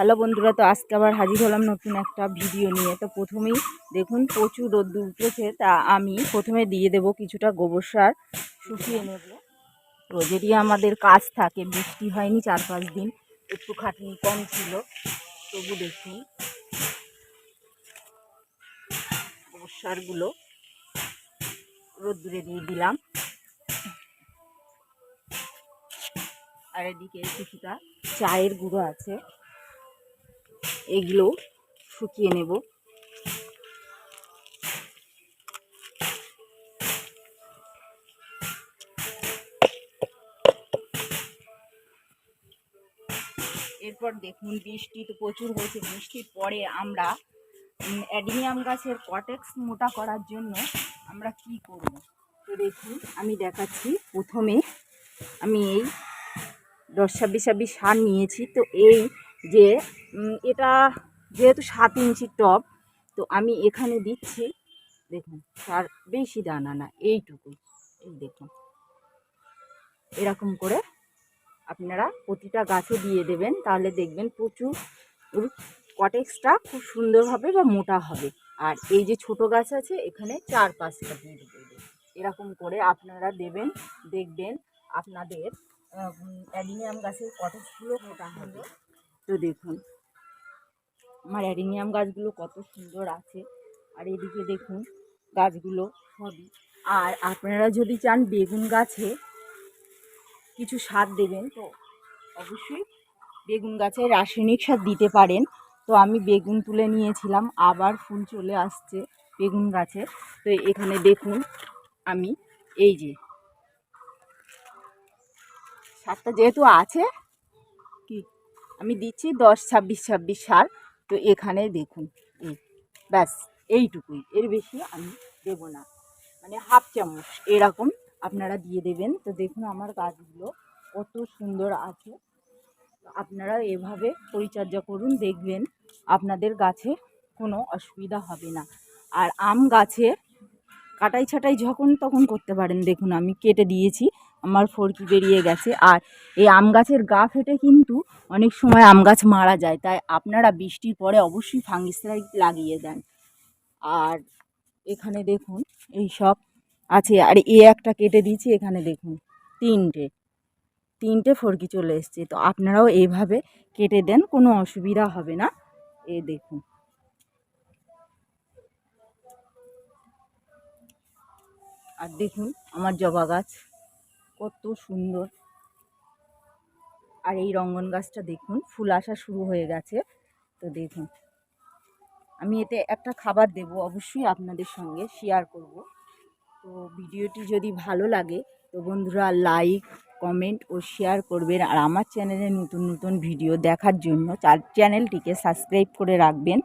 Hello বন্ধুরা, তো আজকে আবার হাজির হলাম নতুন একটা ভিডিও নিয়ে। তো প্রথমেই দেখুন, প্রচুর রোদ্দুর উঠেছে, তা আমি প্রথমে দিয়ে দেব কিছুটা গোবর সার, শুকিয়ে নেব। রোজেরই আমাদের কাজ থাকে, বৃষ্টি হয়নি চার পাঁচ দিন একটু খাটনি কম ছিল, তবু দেখুন গোবর সারগুলো রোদ্দুরে দিয়ে দিলাম। আর এদিকে কিছুটা চায়ের গুঁড়ো আছে। এগুলো শুকিয়ে নেব। এরপর দেখুন বৃষ্টি তো প্রচুর হয়েছে। বৃষ্টির পরে আমরা অ্যাডিনিয়াম গাছের কটেক্স মোটা করার জন্য আমরা কি করব? তো দেখুন, আমি দেখাচ্ছি। প্রথমে আমি এই দশ ছাব্বিশ ছাব্বিশ সার নিয়েছি। তো এই যে এটা যেহেতু সাত ইঞ্চি টব তো আমি এখানে দিচ্ছি, দেখুন সার বেশি দানা না, এইটুকু, এই দেখুন। এরকম করে আপনারা প্রতিটা গাছে দিয়ে দেবেন, তাহলে দেখবেন প্রচুর কটেক্সটা খুব সুন্দরভাবে বা মোটা হবে। আর এই যে ছোট গাছ আছে, এখানে চার পাঁচটা দিয়ে দেবেন এরকম করে আপনারা দেবেন, দেখবেন আপনাদের অ্যাডিনিয়াম গাছের কটেক্সগুলো মোটা হবে। তো দেখুন আমার অ্যাডিনিয়াম গাছগুলো কত সুন্দর আছে। আর এদিকে দেখুন, গাছগুলো সবই। আর আপনারা যদি চান বেগুন গাছে কিছু সার দেবেন, তো অবশ্যই বেগুন গাছে রাসায়নিক সার দিতে পারেন। তো আমি বেগুন তুলে নিয়েছিলাম, আবার ফুল চলে আসছে বেগুন গাছে। তো এখানে দেখুন, আমি এই যে সারটা যেহেতু আছে আমি দিচ্ছি দশ, ছাব্বিশ ছাব্বিশ সার। তো এখানে দেখুন, এই ব্যাস, এইটুকুই। এর বেশি আমি দেবো না। মানে হাফ চামচ, এরকম আপনারা দিয়ে দেবেন। তো দেখুন আমার গাছগুলো কত সুন্দর আছে। আপনারা এভাবে পরিচর্যা করুন, দেখবেন আপনাদের গাছে কোনো অসুবিধা হবে না। আর আম গাছে কাটাই ছাটাই যখন তখন করতে পারেন। দেখুন আমি কেটে দিয়েছি। আমার ফরকি বেরিয়ে গেছে। আর এই আম গাছের গা ফেটে কিন্তু অনেক সময় আম গাছ মারা যায়। তাই আপনারা বৃষ্টির পরে অবশ্যই ফাঙ্গিসাইড লাগিয়ে দেন। আর এখানে দেখুন, এই সব আছে। আর এ একটা কেটে দিয়েছি, এখানে দেখুন, তিনটে। তিনটে ফরকি চলে এসছে। তো আপনারাও এইভাবে কেটে দেন, কোনো অসুবিধা হবে না। এ দেখুন। আর দেখুন, আমার জবা গাছ। কত সুন্দর। আর এই রঙ্গন গাছটা দেখুন, ফুল আসা শুরু হয়ে গেছে। তো দেখুন, আমি এতে একটা খাবার দেব, অবশ্যই আপনাদের সঙ্গে শেয়ার করব। তো ভিডিওটি যদি ভালো লাগে, তো বন্ধুরা লাইক কমেন্ট ও শেয়ার করবেন। আর আমার চ্যানেলে নতুন নতুন ভিডিও দেখার জন্য চ্যানেলটিকে সাবস্ক্রাইব করে রাখবেন।